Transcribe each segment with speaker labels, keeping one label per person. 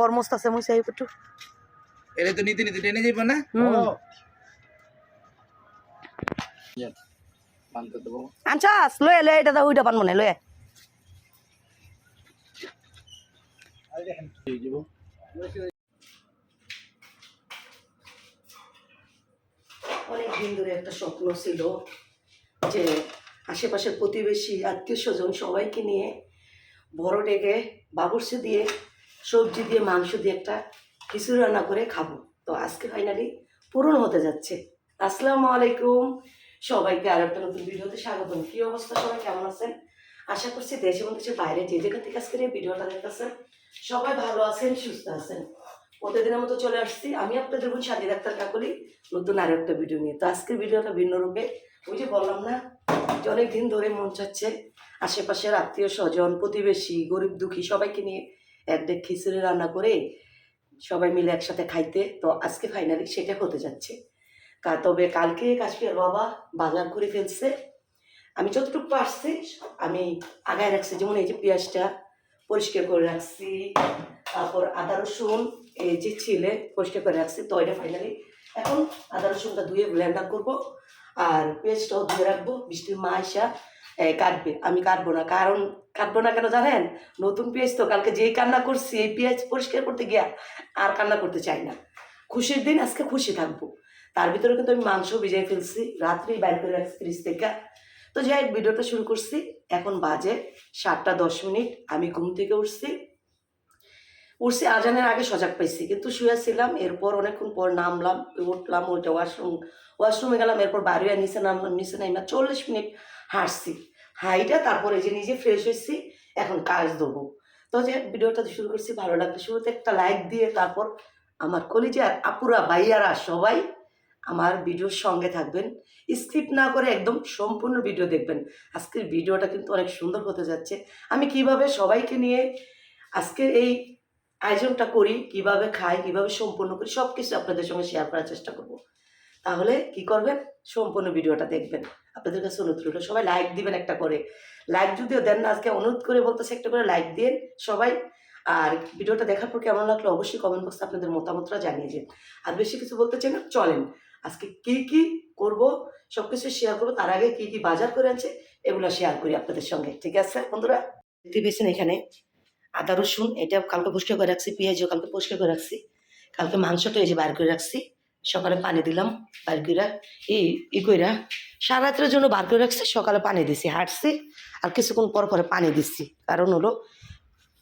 Speaker 1: বর মস্ত আছে মুই চাই একটু।
Speaker 2: এটা তো নীতি নীতি টেনে যাইব না?
Speaker 1: হুম।
Speaker 2: বানতে দেবো।
Speaker 1: আনছাস? লয়ে লয়ে এটা দা উইটা পান মনে লয়ে।
Speaker 2: দিয়ে দিব
Speaker 1: অনেক দিন ধরে একটা স্বপ্ন ছিল যে আশেপাশের প্রতিবেশী আত্মীয় স্বজন সবাইকে নিয়ে বড় ডেকে বাবুর্চি দিয়ে সবজি দিয়ে, মাংস দিয়ে একটা খিচুড়ি রান্না করে খাব। তো আজকে ফাইনালি পূরণ হতে যাচ্ছে। আসসালামু আলাইকুম। সবাইকে আর একটা নতুন ভিডিওতে স্বাগতম। কি অবস্থা সবাই? কেমন আছেন? আশা করছি দেশ এবং দেশের বাইরে যে যেখান থেকে আজকের এই ভিডিওটা দেখতেছেন, সবাই ভালো আছেন, সুস্থ আছেন। প্রতিদিনের মতো চলে আসছি। আমি আপনাদের বোন সাদি ডাক্তার কাকলি, নতুন আরও একটা ভিডিও নিয়ে। তো আজকের ভিডিওটা ভিন্ন রূপে, ওই যে বললাম না, যে অনেক দিন ধরে মন চাচ্ছে আশেপাশের আত্মীয় স্বজন, প্রতিবেশী, গরিব দুঃখী সবাইকে নিয়ে এক খিচুড়ি রান্না করে সবাই মিলে একসাথে খাইতে। তো আজকে ফাইনালি সেটা হতে যাচ্ছে। তবে কালকে কাশ্মীর, বাবা বাজার করে ফেলছে। আমি যতটুকু পারছি, আমি আগায় রাখছি। যেমন এই যে পেঁয়াজটা পরিষ্কার করে রাখছি, তারপর আদা রসুন, এই যে ছিলে পরিষ্কার করে রাখছি। তো এটা ফাইনালি এখন আদা রসুনটা ধুয়ে ব্লেন্ডার করব। আর পেস্টটাও ধুয়ে রাখব। বৃষ্টির মা এ, কাটবে। আমি কাটবো না। কারণ কাটবো না কেন জানেন? নতুন পেঁয়াজ তো কালকে যেই কান্না করছি এই পেঁয়াজ পরিষ্কার করতে গিয়া আর কান্না করতে চাই না। খুশির দিন আজকে খুশি থাকব। তার ভিতরে কিন্তু আমি মাংস ভিজাই ফেলছি রাত্রেই বাইর করে রাখছি ফ্রিজ থেকে। তো যাই ভিডিওটা শুরু করছি। এখন বাজে সাতটা দশ মিনিট। আমি ঘুম থেকে উঠছি। উঠছি আজানের আগে সজাগ পাইছি কিন্তু শুয়েছিলাম। এরপর অনেকক্ষণ পর নামলাম উঠলাম ওইটা ওয়াশরুম ওয়াশরুমে গেলাম এরপর বাড়ি নিচে নামলাম নিচে নামলাম চল্লিশ মিনিট হাঁটছি। হাইটা, তারপরে যে নিজে ফ্রেশ হয়েছি এখন কাজ দেবো তো যে ভিডিওটা শুরু করছি, ভালো লাগলে শুরুতে একটা লাইক দিয়ে, তারপর আমার কলিজার আপুরা, ভাইয়ারা সবাই আমার ভিডিওর সঙ্গে থাকবেন। স্কিপ না করে একদম সম্পূর্ণ ভিডিও দেখবেন। আজকের ভিডিওটা কিন্তু অনেক সুন্দর হতে যাচ্ছে। আমি কীভাবে সবাইকে নিয়ে আজকে এই আয়োজনটা করি, কীভাবে খাই, কীভাবে সম্পূর্ণ করি সব কিছু আপনাদের সঙ্গে শেয়ার করার চেষ্টা করব। তাহলে কি করবেন? সম্পূর্ণ ভিডিওটা দেখবেন। আপনাদের কাছে অনুরোধ রইল, সবাই লাইক দিবেন একটা করে। লাইক যদিও দেন না, আজকে অনুরোধ করে বলতেছে একটা করে লাইক দিন সবাই। আর ভিডিওটা দেখার পর কেমন লাগল অবশ্যই কমেন্ট বক্সে আপনাদের মতামতটা জানিয়ে দিন। আর বেশি কিছু বলতে চাই না, চলেন। আজকে কি কি করব সব কিছু শেয়ার করব, তার আগে কি কি বাজার করে আনছে, এগুলো শেয়ার করি আপনাদের সঙ্গে। ঠিক আছে বন্ধুরা? দেখতে পেয়েছেন এখানে আদা রসুন, এটা কালকে পরিষ্কার করে রাখছি, পেঁয়াজও কালকে পরিষ্কার করে রাখছি। কালকে মাংসটা এই যে বার করে রাখছি। সকালে পানি দিলাম, বার করে এই ই কইরা, সারা রাত্রের জন্য বার করে রাখছি, সকালে পানি দিছি, হাঁটছি, আর কিছুক্ষণ পর পরে পানি দিচ্ছি। কারণ হলো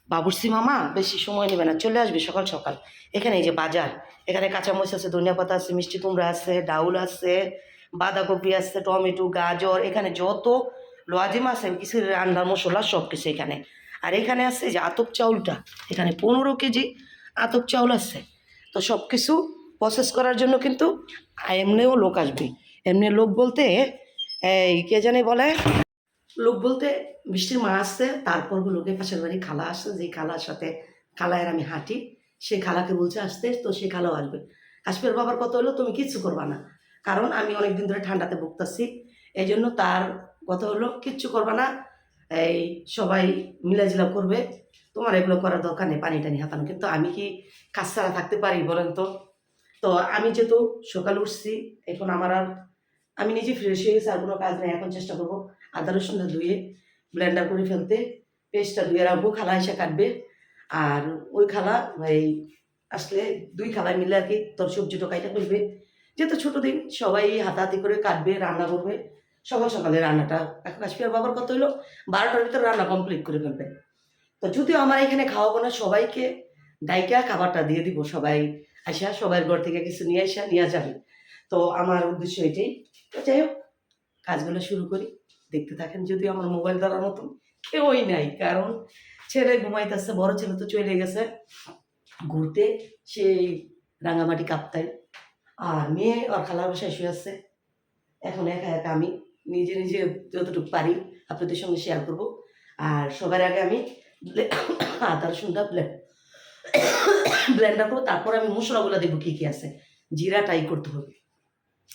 Speaker 1: বাবুর্সি মামা বেশি সময় নেবে না, চলে আসবে সকাল সকাল। এখানে এই যে বাজার, এখানে কাঁচামরিচ আছে, ধনিয়া পাতা আছে, মিষ্টি কুমড়া আছে, ডাউল আছে, বাঁধাকপি আছে, টমেটো, গাজর, এখানে যত লোয়াজিম আছে কিছু রান্নার মশলা সব কিছু এখানে। আর এখানে আছে যে আতপ চাউলটা, এখানে পনেরো কেজি আতপ চাউল আছে। তো সব কিছু প্রসেস করার জন্য কিন্তু এমনিও লোক আসবে। এমনি লোক বলতে, এই কে জানে বলে? লোক বলতে বৃষ্টির মা আসছে, তারপর লোকের পাশের বাড়ি খালা আসছে যে খালার সাথে খালায়ের আমি হাঁটি, সে খালাকে বলছে, আসতে, তো সে খালাও আসবে। কাশ্মীর বাবার কত হলো? তুমি কিচ্ছু করবা না। কারণ আমি অনেক দিন ধরে ঠান্ডাতে ভুগতেছি। এই জন্য তার কথা হলো, কিচ্ছু করবা না, এই সবাই মিলাজিলা করবে। তোমার এগুলো করার দরকার নেই, পানি টানি হাতানো। কিন্তু আমি কি কাজ ছাড়া থাকতে পারি বলেন তো? তো আমি যেহেতু সকালে উঠছি, এখন আমার আর, আমি নিজে ফ্রেশ হয়ে গেছি আর কোনো কাজ নেই, এখন চেষ্টা করব আদা রসুনটা ধুয়ে ব্লেন্ডার করে ফেলতে পেস্টটা ধুয়ে রাখব, খালা এসে কাটবে। আর ওই খালা এই আসলে দুই খালা মিলে আর কি তোর সবজিটা কাইটা করবে। যেহেতু ছোটো দিন, সবাই হাতাহাতি করে কাটবে, রান্না করবে। সকাল সকালে রান্নাটা, এখন কাশ্মীর বাবার কত হলো বারোটার ভিতরে রান্না কমপ্লিট করে ফেলবে। তো যদিও আমার এখানে খাওয়াবো না, সবাইকে ডাইকা খাবারটা দিয়ে দিব, সবাই আসা সবার ঘর থেকে কিছু নিয়ে আসা নিয়ে যাবে। তো আমার উদ্দেশ্য এটাই। তো যাই হোক, কাজগুলো শুরু করি। দেখতে থাকেন যদিও আমার মোবাইল ধরার মতন কেউই নাই, কারণ ছেলে ঘুমাইতেছে, বড় ছেলে তো চলে গেছে। ঘুরতে সেই রাঙামাটি কাপ্তায় আর মেয়ে, ওর খালার বাসায় শুয়ে আছে। এখন একা একা আমি নিজে নিজে যতটুকু পারি আপনাদের সঙ্গে শেয়ার করব। আর সবার আগে আমি আদা রসুনটা ব্লেন্ড ব্লেন্ডার করব তারপর আমি মশলাগুলো দেখব কী কী আছে। জিরা টাই করতে হবে।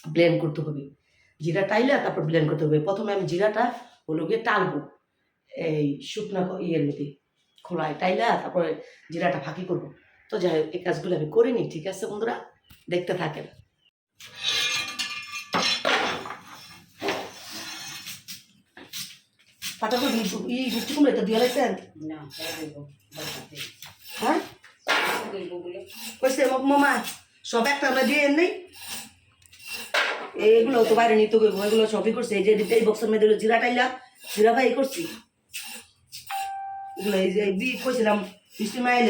Speaker 1: ব্লেন্ড করতে হবে। জিরা টাইলা তারপর ব্লেন্ড করতে হবে। প্রথমে আমি জিরাটা হলো গিয়ে টালবো। এই শুকনো ইয়ের মধ্যে খোলায় টাইলা তারপরে জিরাটা ফাঁকি করব। তো যাই হোক এই কাজগুলো আমি করিনি ঠিক আছে বন্ধুরা? দেখতে থাকেন। পাতা তো ই মিষ্টি কুমড়ে তো দিয়ে লাগছেন হ্যাঁ? কইছে মামা সব একটা আমরা দিয়ে নেই। এইগুলো তো বাইরে নিতে গেবো এগুলো সবই করছে। এই যে এই বক্সের জিরা টাইলা, জিরা ভাই করছি। এগুলো এই যে কইছিলাম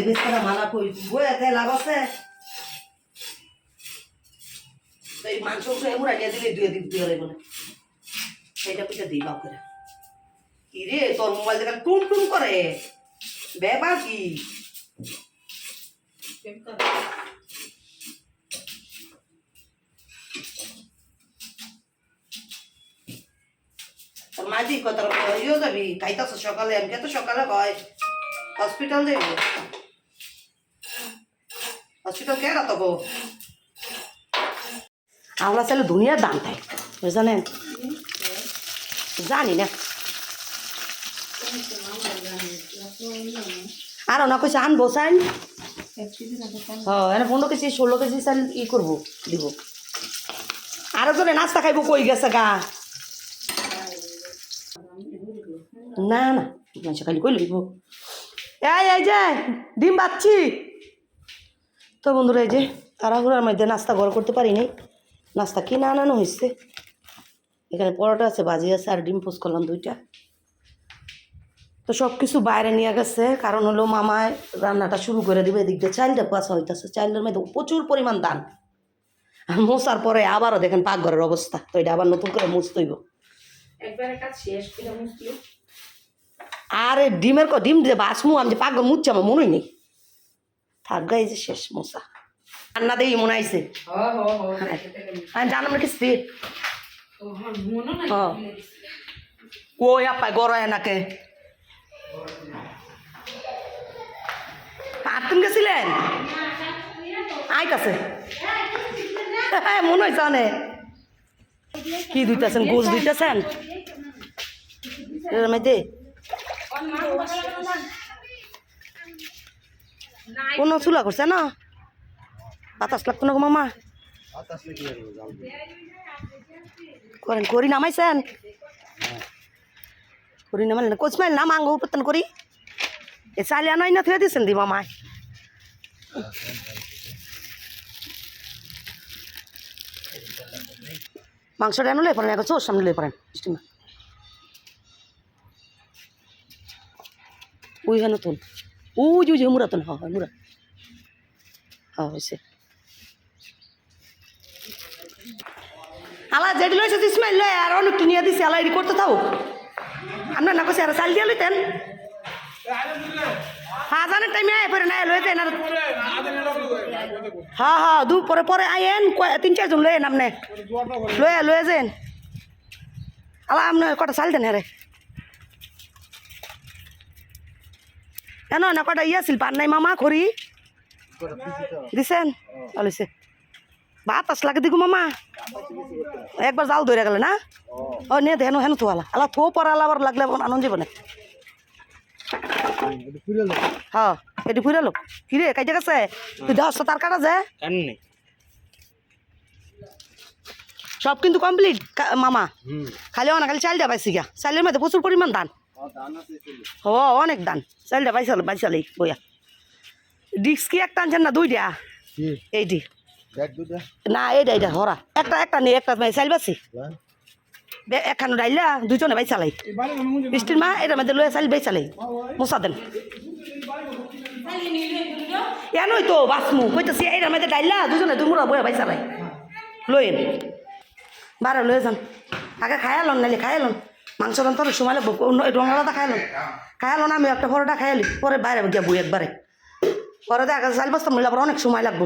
Speaker 1: বেশ মালা কই বইয়াতে লাভ আছে? মাংস দিলে সেইটা দিই বাপ করে কি রে, তোর মোবাইল দেখে টুম টুম করে। ব্যাপার কি? মাঝি কত ইয়ে যাবি? খাইতাছ সকালে? আমি তো সকালে কয়। হসপিটাল যাইব হসপিটাল কে রাত গো আমরা ছেলে দুনিয়ার দাম খাই জানেন জানি না। আর না কইছে আনব চাইল হ্যাঁ এনে পনেরো কেজি ষোলো কেজি চাল ই করব, দিব। আরও জনে নাস্তা খাইবো কই গেছে গা? না না খালি কই লইব? এই এই যে, ডিম বাচ্ছি। তো বন্ধুরা, এই যে তাড়াহুড়ার মধ্যে নাস্তা ঘর করতে পারি নাই। নাস্তা কিনে আনানো হয়েছে এখানে পরোটা আছে, ভাজি আছে, আর ডিম পোস্ট করলাম দুইটা। তো সব কিছু বাইরে নিয়ে গেছে। কারণ হলো মামায় রান্নাটা শুরু করে দিবে এদিক দিয়ে চাইলটা পাশা হইতেছে। চাইলের মধ্যে প্রচুর পরিমাণ দান। আর মোছার পরে আবারও দেখেন পাকঘরের অবস্থা। তো এটা আবার নতুন করে মুছতেইব আরে ডিমের ক ডিম দিয়ে বাসমু আমি যে পাকঘর মুছছি আমার মনেই নেই। থাক গাই যে শেষ মশা। রান্না দেই মনে আইছে? আমি জানাম নাকি হ্যাঁ। ও আপায় গড়ায় নাকে। আটুন গেছিলেন? আইতাছে। হ্যাঁ মনে হয়েছে অনেক কি দুইতেছেন গোস দুইতেছেন এর মধ্যে কোনো চুলা করছে না? বাতাস লাগতো না গো মামা। করেন করি নামাইছেন? করি না কোচ মাইল নাম আঙ্গ উপতন করি। এ চালি আনাই না, থুয়ে দিয়েছেন দি মামায় মাংসটা এনে লয়ে পড়েন, এখন চোর সামনে লয়ে পড়েন ওই হেন তুন ওই যে মুরা তুন হ্যাঁ মুরা। হ্যাঁ হয়েছে আলা, যেটি লইছে ইসমাইল লয়, আর অনেকটা নিয়ে দিছে, আলা, এটি করতে থাও আপনার না আর চাল দিয়ে লইতেন হ্যাঁ টাইমে আয় পরে না লইতেন আর হ্যাঁ হ্যাঁ দু পরে পরে আইয়েন কয়- তিন চারজন লয়েন আপনি লয়ে লয়ে যেন। আলা আপনি কটা চাল দেন হ্যাঁ কেন না কটা ইয়ে আছিল, পান নাই, মামা করি দিছেন। ভালোছে ভাত আস লাগে দিগু মামা। একবার জাল ধরে গেলে না? ও নে হেন হেন থোয়ালা আলা থো পরালা আবার লাগলে আনন্দ যাবে না হ্যাঁ এটি ফুরে লোক। কিরে কাজে গেছে? তুই দশ তার কাটা যে? সব কিন্তু কমপ্লিট মামা। খালি অনেক খালি চালটা পাইছি গা চালের মধ্যে প্রচুর পরিমাণ দান ও অনেক দান চালটা পাইছাল পাইছাল বইয়া। ডিস্ক কি একটা আনছেন না দুইটা? এইটি। না এইটা এইটা হরা একটা একটা নেই একটা চাল বাসি। একখানো ডাইলা দুজনে বাই চালাই। বৃষ্টির মা এটার মধ্যে লয়ে চাল বাই চালাই। মশা দেন। এনই তো বাসমু কইতেছি এইটার মধ্যে ডাইলা দুজনে দুমুরা বয়ে বাই চালাই। লয়েন বারে লয়ে যান। আগে খাই এলন নাইলে খাই এলন মাংস রান্তার সময় লাগবো রঙালাদা খাই এলন খাই এলন আমি একটা পরোটা খাই এলি পরে বাইরে গিয়া বই একবারে। পরে দেখা চাল বস্তা মহিলা পরে অনেক সময় লাগবো।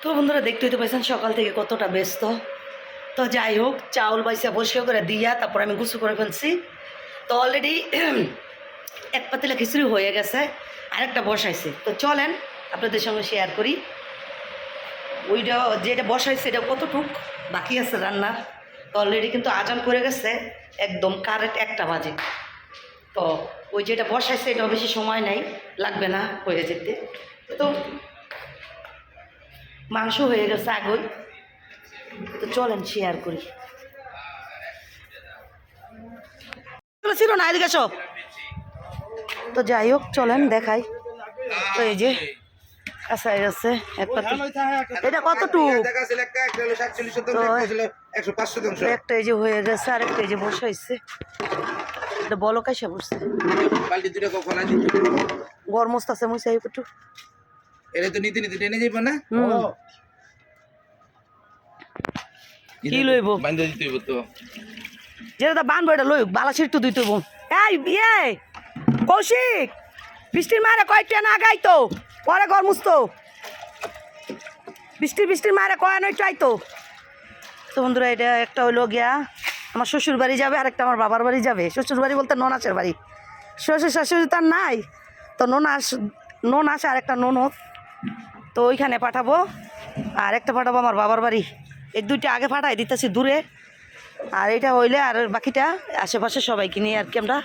Speaker 1: তো বন্ধুরা, দেখতেই তো পাইছেন সকাল থেকে কতটা ব্যস্ত। তো যাই হোক, চাউল বাইসা বসে করে দিয়া তারপর আমি গুছু করে ফেলছি। তো অলরেডি এক পাতিলা খিচুড়ি হয়ে গেছে, আরেকটা বসাইছে। তো চলেন, আপনাদের সঙ্গে শেয়ার করি। ওইটা যেটা বসাইছে, এটা কতটুক? বাকি আছে রান্নার। তো অলরেডি কিন্তু আজান করে গেছে, একদম কারেক্ট একটা বাজে। তো ওই যেটা বসাইছে এটা বেশি সময় নাই, লাগবে না হয়ে যেতে। তো মাংস হয়ে গেছে আগই তো চলেন শেয়ার করি। ছিল না, এদিকে এসো। তো যাই হোক, চলেন, দেখাই। তো এই যে এটা কতটুক?
Speaker 2: একটা
Speaker 1: এই যে হয়ে গেছে আর এই যে বসে এটা বলো কাইসা বসছে
Speaker 2: বালতি আছে
Speaker 1: গরম মস্ত আছে মুই চাই একটু।
Speaker 2: এলে তো নিতে নিতে টেনে যাইব না?
Speaker 1: কি লইব?
Speaker 2: বান্ধে দিতে হইব তো।
Speaker 1: যেটা বানবো এটা লই বালাসির তো দুইতো বোন এই কৌশিক বৃষ্টির মারে কয়েকটা না গাই তো পরে ঘর মুছতো। বৃষ্টি, বৃষ্টির মারে কয়, নয়, চাই তো। তো বন্ধুরা, এটা একটা হইল গিয়া আমার শ্বশুর বাড়ি যাবে আর একটা আমার বাবার বাড়ি যাবে। শ্বশুর বাড়ি বলতে ননাসের বাড়ি। শ্বশুর, শাশুড়ি তার নাই। তো ননাস ননাস আর একটা ননদ। তো ওইখানে পাঠাবো, আর একটা পাঠাবো আমার বাবার বাড়ি। এই দুইটা আগে পাঠাই, দিতেছি দূরে। আর এটা হইলে আর বাকিটা আশেপাশে সবাইকে নিয়ে আর কি আমরা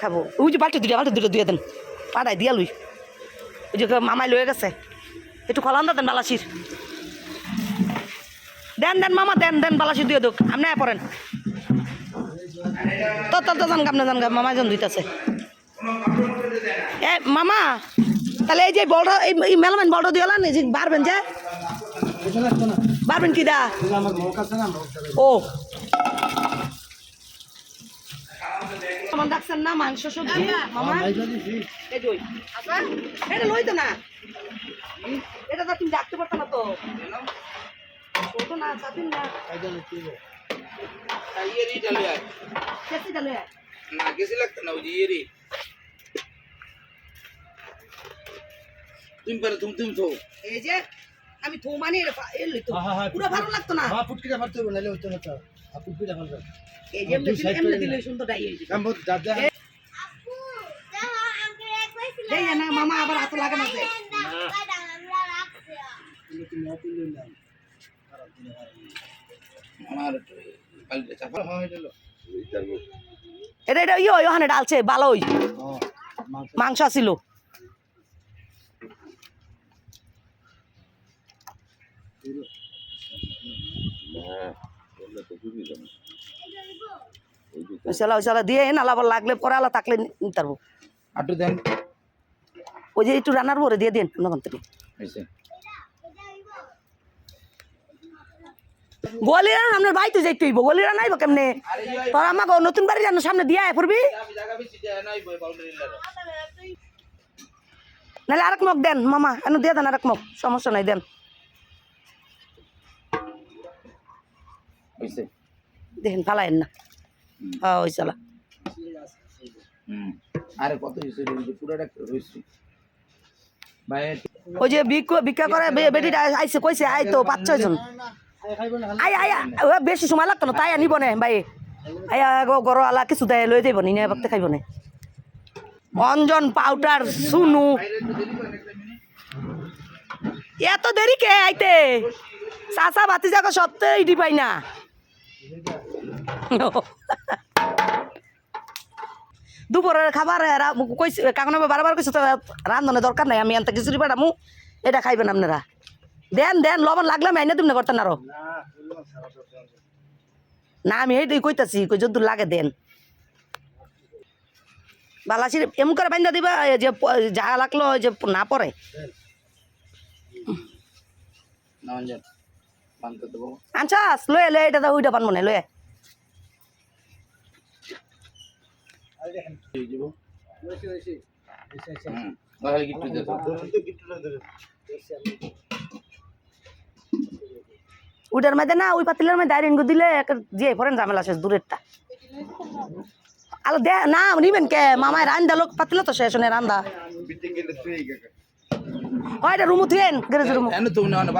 Speaker 1: খাব। ওই যে বালতি দুটো বালতি দুটো দিয়ে দেন। পাঠাই, দিয়া লুই। ওই মামাই লয়ে গেছে। একটু খলান দেন বালাসির। দেন দেন, মামা, দেন দেন, বালাসির দিয়ে দুক আপনি পড়েন। তো তো তো জান গামনে জান গাম মামা জন দিতেছে এ, মামা, তাহলে এই যে বলটা, এই মেলমেন বলটা দিয়ে এই যে বাড়বেন যে। বাড়বেন কি দা? ও। আমার ডাকছেন না মাংস সবজি মামা। আচ্ছা, এটা লই তো না। এটা তো তুমি ডাকতে পারতো না তো। না চাপিন না।
Speaker 2: ইয়েরি ডালে আয়।
Speaker 1: কেসি ডালে
Speaker 2: না লাগতো না ওই যে ইয়েরি। তুমি পারে তুমি তুমি তো
Speaker 1: এই যে আমি তো মানে এটা পা- এ লই তো। পুরো ভালো লাগতো না।
Speaker 3: হ্যাঁ ফুটকিটা মারতে হবে নাহলে হতো না ফুটকিটা মারবে
Speaker 1: এই যে এমনি দিলে- সুন্দর ডাই হয়ে যাবে।
Speaker 3: বহুত দাদা
Speaker 1: এই না মামা আবার হাত লাগে না। যে।
Speaker 2: আমার বালতি চাপা
Speaker 3: হ্যাঁ এটা লো
Speaker 1: এটা ইয়ে ওখানে ডালছে ভালোই
Speaker 3: হ্যাঁ মাংস।
Speaker 1: মাংস আছিল। ওইসালা ওইসালা দিয়ে এন আলাবার লাগলে পরে আলা থাকলে নিতে পারব
Speaker 2: আটু দেন।
Speaker 1: ওই যে একটু রান্নার পরে দিয়ে দিন আপনার থেকে। গলিরা আপনার বাড়িতে যাইতে হইব গলিরা নাইব কেমনে? তোর আমাকে নতুন বাড়ি জানো সামনে দিয়ে আয় পড়বি নাহলে আরেক মগ দেন মামা এনে দিয়ে দেন আরেক মগ সমস্যা নাই দেন। দেখেন ফালাইন না। হ্যাঁ ওই চালা
Speaker 2: হুম। আরে কত হয়েছে ওই যে পুরোটা হয়েছে? ভাই
Speaker 1: ওই যে ভিক্ষা ভিক্ষা করে বেটিটা আইসে কইছে আই তো পাঁচ ছয় জন। আই বেশি সময় লাগতো না তাই আনিব নে ভাই। আয়া গরো আলা কিছু দেয় লই দেব নি নে বাকতে খাইব নে। অঞ্জন পাউডার সুনু। এত দেরি কে আইতে? চাচা বাতি যাকে সত্ত্বে ইডি পাই না। দুপুরের খাবার কইছে কাকন বারবার কইছে তো রান্ধনের দরকার নাই আমি আনতে খিচুড়ি পাঠামু এটা খাইবেন আপনারা। দেন দেন লবণ লাগলে আমি আইনে তুমি করতেন আরও। না আমি এইটাই কইতাছি কই যদি লাগে দেন। বালাসির এমন করে বান্ধা দিবা যে যা লাগল যে না পরে
Speaker 2: না
Speaker 1: আনছাস লয়ে লয়ে এটা ওইটা পান মনে লয়ে। ওইটার মধ্যে না ওই পাতিলের মধ্যে আইরন দিলে যে পরেন ঝামেলা শেষ দূরেরটা। আলো দে না নিবেন কে? মামায় রান্দা লোক পাতিলে তো শেষ নেই রান্দা। হয় এটা রুমু তুই গ্যারেজ রুমু।
Speaker 2: না না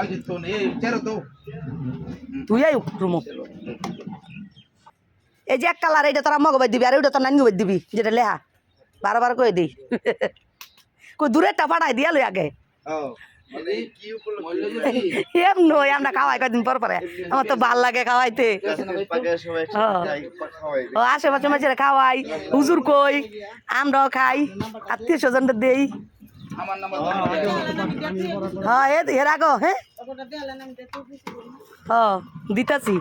Speaker 1: তুই আই রুমু। এই যে এক কালার এইটা তোরা মগবাই দিবি আর ওইটা তোর নানি বাই দিবি যেটা লেহা। বারবার কয়ে দিই? কই দূরেরটা পাঠাই দিয়া লই আগে।
Speaker 2: মানে
Speaker 1: এম নই আমরা খাওয়াই কদিন পর পরে। আমার তো ভালো লাগে খাওয়াইতে। ও আশেপাশে মাঝে খাওয়াই হুজুর কই আমরাও খাই আত্মীয় দেই। হ্যাঁ এ হ্যাঁ? হ্যাঁ দিতাছি।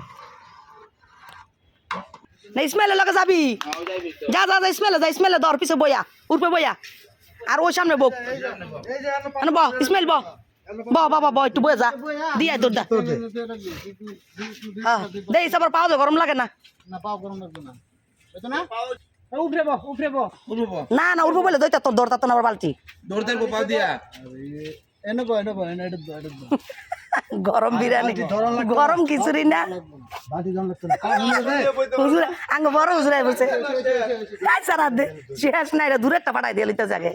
Speaker 1: না ইসমাইলের লগে যাবি। যা যা যা ইসমাইলে যা ইসমাইলে ধর পিছে বইয়া উঠবে বইয়া। আর ওই সামনে বক। ব ইসমাইল ব ব বাবা ব একটু বয়ে যা। দিয়া তোর দা। হ্যাঁ দেই সবার পাও দে গরম লাগে না।
Speaker 3: না পাও গরম লাগবে না। না?
Speaker 1: না না উঠবো বলে দইতা তোর দরতা তো না আবার বালতি।
Speaker 2: দৌড় পাও দিয়া।
Speaker 3: এনে বো এনে বো এনে এটা দো, এটা দো।
Speaker 1: গরম বিরিয়ানি। গরম খিচুড়ি না? হুজুর আঙ্গ বড় হুজুর আই বসে কাই সারা দে শেষ নাই রে দূরেরটা পাঠাই দিয়ে লিতে জাগে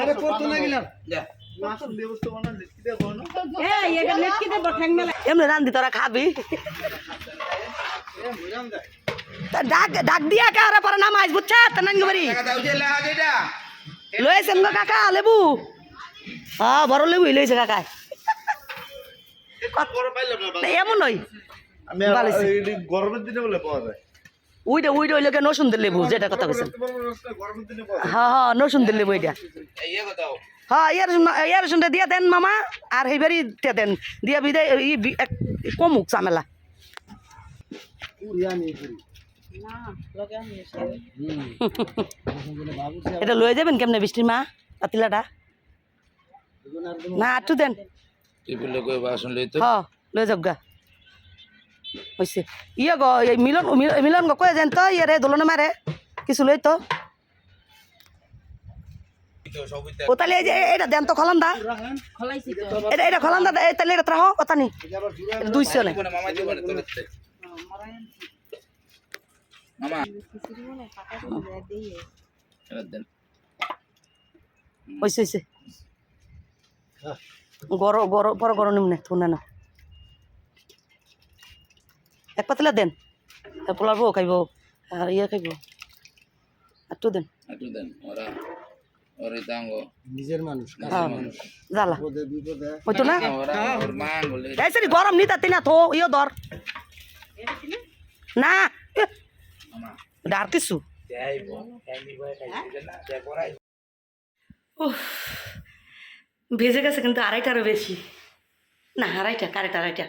Speaker 3: আরে করতে লাগিলাম
Speaker 2: যা।
Speaker 1: এমনি রান্ধি তোরা খাবি? ডাক ডাক দিয়া কারা পরে নামাইজ বুঝছা? তা নাঙ্গি বাড়ি। লয়েছেন গো কাকা লেবু। হ্যাঁ বড় লেবু লইছে কাকা না, এমন নই বালিছে।
Speaker 4: গরমের দিনে বলে পাওয়া যায়।
Speaker 1: উইটা উইটা ওই লোকে নসুন্দর লেবু যেটা কথা বলছেন
Speaker 4: গরমের দিনে পাওয়া
Speaker 1: হ্যাঁ হ্যাঁ নসুন্দর লেবু এটা
Speaker 2: এই ইয়ে
Speaker 1: হ্যাঁ ইয়ার ইয়ার শুনতে দিয়া দেন মামা আর সেইবারই দিয়া দেন। দিয়া বিদায় ই এক- কমুক
Speaker 3: সে
Speaker 1: এটা লয়ে যাবেন কেমনে বৃষ্টির মা পাতিলাটা? না আটু দেন।
Speaker 2: বললে কই বাসন লই তো
Speaker 1: গা হয়েছে ইয়ে গো এই মিলন মিল- মিলন গো কয়ে যান তো ইয়ে রে দোলনে মারে কিছু লই তো ও তাহলে এই যে এটা দেন তো
Speaker 5: খলাইছি তো
Speaker 1: এটা এটা খলান্দা দে- এই তাহলে এটা রাখো কথা নি এটা দুইশো নে।
Speaker 2: মামা।
Speaker 1: গর গর বড় গরম নিমনে থুনে না এক পাতলা দেন। পোলার বউ খাইব আর ইয়ে খাইব। একটু দেন।
Speaker 2: একটু দেন ওরা ওরে দাঙ্গো।
Speaker 3: নিজের মানুষ
Speaker 1: হ্যাঁ হইতো না?
Speaker 2: ওরা ওর মা বলে।
Speaker 1: এই সরি গরম নিতা তিনা থো ইয়ে ধর। না। ডার কিছু
Speaker 2: না
Speaker 1: উফ, ভেজে গেছে কিন্তু আড়াইটারও বেশি। না, আড়াইটা কারেক্ট আড়াইটা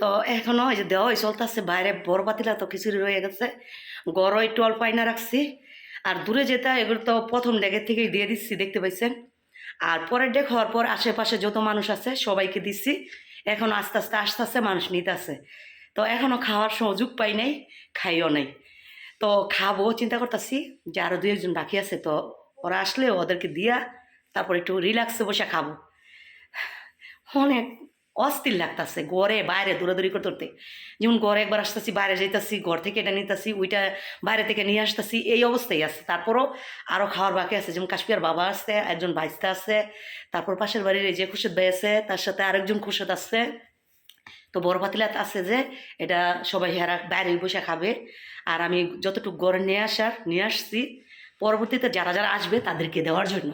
Speaker 1: তো এখনও ওই যে দেওয়া চলতেছে, বাইরে বড় পাতিলা তো খিচুড়ি রয়ে গেছে। গড় একটু অল্প আইনা রাখছি। আর দূরে যেতে এগুলো তো প্রথম ডেকের থেকেই দিয়ে দিচ্ছি, দেখতে পাইছেন? আর পরের ডেক হওয়ার পর আশেপাশে যত মানুষ আছে, সবাইকে দিচ্ছি। এখন আস্তে আস্তে আস্তে আস্তে মানুষ নিতে আছে তো এখনও খাওয়ার সুযোগ পাই নাই, খাইও নাই। তো খাব, চিন্তা করতেছি যে আরও দু একজন বাকি আছে, তো ওরা আসলে ওদেরকে দিয়া তারপর একটু রিল্যাক্সে বসে খাব। অনেক অস্থির লাগতেছে ঘরে, বাইরে দৌড়াদৌড়ি করতে করতে। যেমন ঘরে একবার আসতেছি, বাইরে যাইতাছি, ঘর থেকে এটা নিতেছি, ওইটা বাইরে থেকে নিয়ে আসতেছি, এই অবস্থায় আছে। তারপরও আরও খাওয়ার বাকি আছে, যেমন কাশ্মীর বাবা আছে, একজন ভাইস্তা আছে, তারপর পাশের বাড়ির এই যে খুশদ ভাই আছে, তার সাথে আরেকজন খুশদ আছে। তো বড় পাতিলাত আছে যে, এটা সবাই হেরা বাইরে বসে খাবে। আর আমি যতটুকু গড়ে নিয়ে আসার, নিয়ে আসছি, পরবর্তীতে যারা যারা আসবে তাদেরকে দেওয়ার জন্য।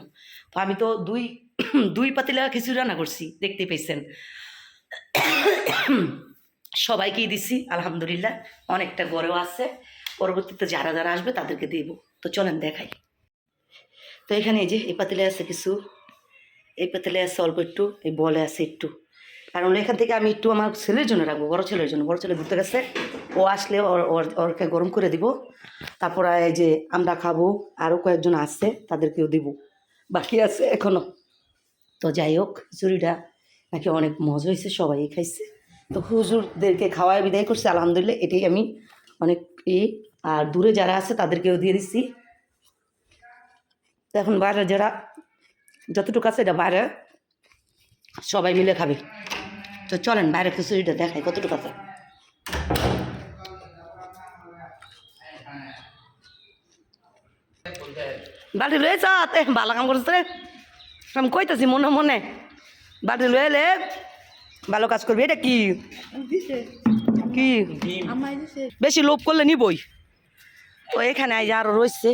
Speaker 1: আমি তো দুই দুই পাতিলা খিচুড়ি রান্না করছি দেখতে পেয়েছেন সবাইকেই দিছি, আলহামদুলিল্লাহ, অনেকটা গড়েও আছে। পরবর্তীতে যারা যারা আসবে তাদেরকে দেব। তো চলেন দেখাই। তো এখানে এই যে, এই পাতিলে আছে কিছু, এই পাতিলে আছে অল্প একটু, এই বলে আছে একটু। কারণ এখান থেকে আমি একটু আমার ছেলের জন্য রাখব, বড় ছেলের জন্য। বড় ছেলে ঘুরতে গেছে, ও আসলে ওর- ওর- ওরকে গরম করে দিব। তারপর এই যে আমরা খাব, আরও কয়েকজন আসছে তাদেরকেও দিব। বাকি আছে এখনও। তো যাই হোক, খিচুড়িটা নাকি অনেক মজা হয়েছে, সবাই খাইছে। তো হুজুরদেরকে খাওয়ায় বিদায় করছে, আলহামদুলিল্লাহ, এটাই আমি অনেক ই, আর দূরে যারা আছে তাদেরকেও দিয়ে দিচ্ছি তো এখন বাইরে যারা, যতটুকু আছে এটা বাইরে, সবাই মিলে খাবে। তো চলেন, বাইরে খিচুড়িটা দেখাই কতটুকু আছে। বাড়ি লয়ে যা তে ভালো কাম করছে রে আমি কইতাছি মনে মনে। বাড়ি লয়ে এলে ভালো কাজ করবি এটা কি? কি? বেশি লোভ করলে নিবই। তো এখানে আই আরও রয়েছে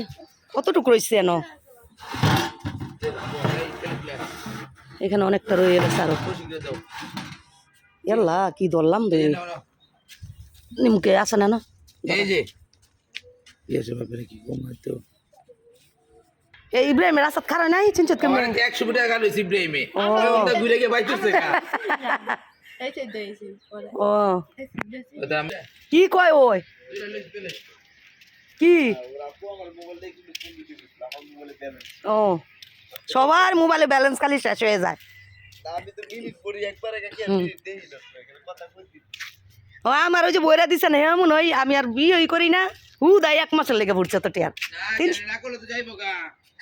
Speaker 1: কতটুকু রয়েছে এন? এখানে অনেকটা রয়ে গেছে আরও এল্লা কি ধরলাম রে নিমকে আছে না না?
Speaker 2: এই যে। কি কম হয়তো
Speaker 1: এই ইব্রাহিমের আসাদ খারাপ নাই? চিনচিত কেমন
Speaker 2: একশো টাকা গেল ইব্রাহিমে।
Speaker 1: ও।
Speaker 2: ঘুরে গিয়ে বাইতেছে
Speaker 1: ও।
Speaker 2: ওটা আমি
Speaker 1: কি কয় ওই? কি? ও। সবার মোবাইলে ব্যালেন্স খালি শেষ হয়ে যায়।
Speaker 4: আমি তো মিনিট করি একবার একা কি
Speaker 1: হুম।
Speaker 4: মিনিট দেই না এখানে কথা কইছি
Speaker 1: ও আমার ওই যে বইরা দিছে না এমন ওই আমি আর বিয়ে ওই করি না। হু দাই এক মাসের লেগে পড়ছে তো টিয়ার।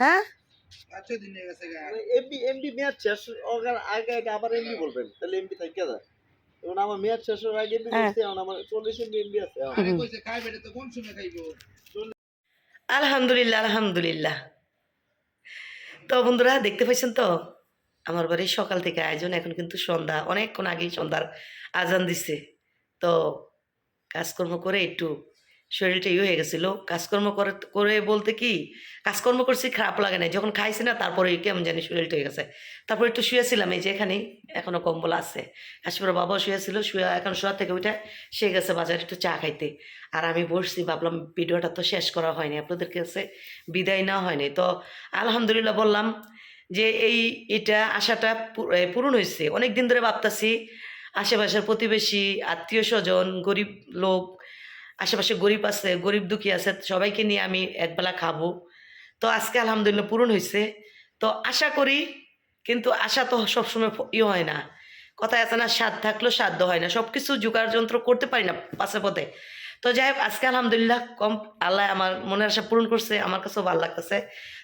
Speaker 1: হ্যাঁ?
Speaker 2: দিন হয়ে গেছে গা।
Speaker 4: এমবি এমবি ম্যাচ শেষ ওখানে আগে আগে আবার এমবি বলবেন। তাহলে এমবি থাকে যায় এখন আমার ম্যাচ শেষ হওয়ার আগে এমবি। এখন আমার চল্লিশ এমবি এমবি আছে এখন।
Speaker 2: আরে কইছে খাইবে এটা তো কোন সময় খাইবো?
Speaker 1: আলহামদুলিল্লাহ আলহামদুলিল্লাহ। তো বন্ধুরা দেখতে পাইছেন তো? আমার বাড়ির সকাল থেকে আয়োজন এখন কিন্তু সন্ধ্যা। অনেকক্ষণ আগেই সন্ধ্যার আজান দিছে। তো কাজকর্ম করে একটু শরীরটা ইয়ে হয়ে গেছিল। কাজকর্ম করে করে বলতে কি, কাজকর্ম করছি, খারাপ লাগে না যখন খাইছি না, তারপরে কেমন জানি শরীরটা হয়ে গেছে। তারপর একটু শুয়েছিলাম, এই যে এখানেই, এখনও কম্বল আছে। আশিপুর বাবাও শুয়েছিল, শুয়ে এখন শোয়া থেকে উঠে সে গেছে বাজারে একটু চা খাইতে। আর আমি বসছি, ভাবলাম ভিডিওটা তো শেষ করা হয়নি, আপনাদের কাছে বিদায় নেওয়া হয়নি। তো আলহামদুলিল্লাহ বললাম যে এই এটা আশাটা পূরণ হয়েছে। অনেক দিন ধরে ভাবতাছি, আশেপাশের প্রতিবেশী, আত্মীয় স্বজন, গরিব লোক আশেপাশে গরিব আছে, গরিব দুঃখী আছে, সবাইকে নিয়ে আমি একবেলা খাব। তো আজকে আলহামদুলিল্লাহ পূরণ হয়েছে। তো আশা করি, কিন্তু আশা তো সবসময় ইয়ে হয় না। কথায় আছে না, স্বাদ থাকলেও সাধ্য হয় না। সব কিছু জোগাড় যন্ত্র করতে পারি না পাশে পথে। তো যাই হোক, আজকে আলহামদুলিল্লাহ কম আল্লাহ আমার মনের আশা পূরণ করছে, আমার কাছেও ভালো লাগতেছে।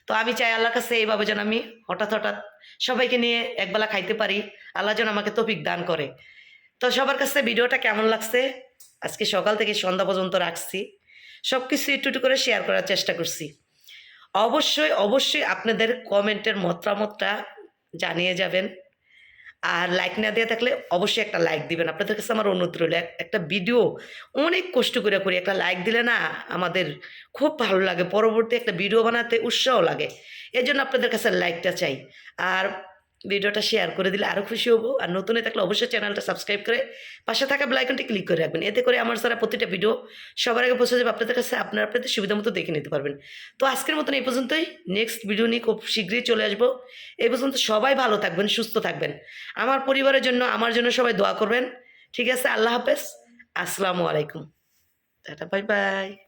Speaker 1: তো আমি চাই আল্লাহর কাছে এইভাবে যেন আমি হঠাৎ হঠাৎ সবাইকে নিয়ে একবেলা খাইতে পারি। আল্লাহ যেন আমাকে তফিক দান করে। তো সবার কাছে ভিডিওটা কেমন লাগছে? আজকে সকাল থেকে সন্ধ্যা পর্যন্ত রাখছি। সব কিছু একটু একটু করে শেয়ার করার চেষ্টা করছি। অবশ্যই অবশ্যই আপনাদের কমেন্টের মতামতটা জানিয়ে যাবেন। আর লাইক না দিয়ে থাকলে অবশ্যই একটা লাইক দিবেন। আপনাদের কাছে আমার অনুরোধ রইল একটা ভিডিও অনেক কষ্ট করে করি। একটা লাইক দিলে না আমাদের খুব ভালো লাগে। পরবর্তী একটা ভিডিও বানাতে উৎসাহ লাগে। এর জন্য আপনাদের কাছে লাইকটা চাই। আর ভিডিওটা শেয়ার করে দিলে আরও খুশি হব। আর নতুন থাকলে অবশ্যই চ্যানেলটা সাবস্ক্রাইব করে পাশে থাকা বেলাইকনটি ক্লিক করে রাখবেন। এতে করে আমার সারা প্রতিটা ভিডিও সবার আগে পৌঁছে যাবে। আপনাদের কাছে আপনারা আপনাদের সুবিধা মতো দেখে নিতে পারবেন। তো আজকের মতন এই পর্যন্তই। নেক্সট ভিডিও নিয়ে খুব শীঘ্রই চলে আসব। এই পর্যন্ত সবাই ভালো থাকবেন, সুস্থ থাকবেন। আমার পরিবারের জন্য, আমার জন্য সবাই দোয়া করবেন। ঠিক আছে? আল্লাহ হাফেজ। আসসালামু আলাইকুম। Tata bye bye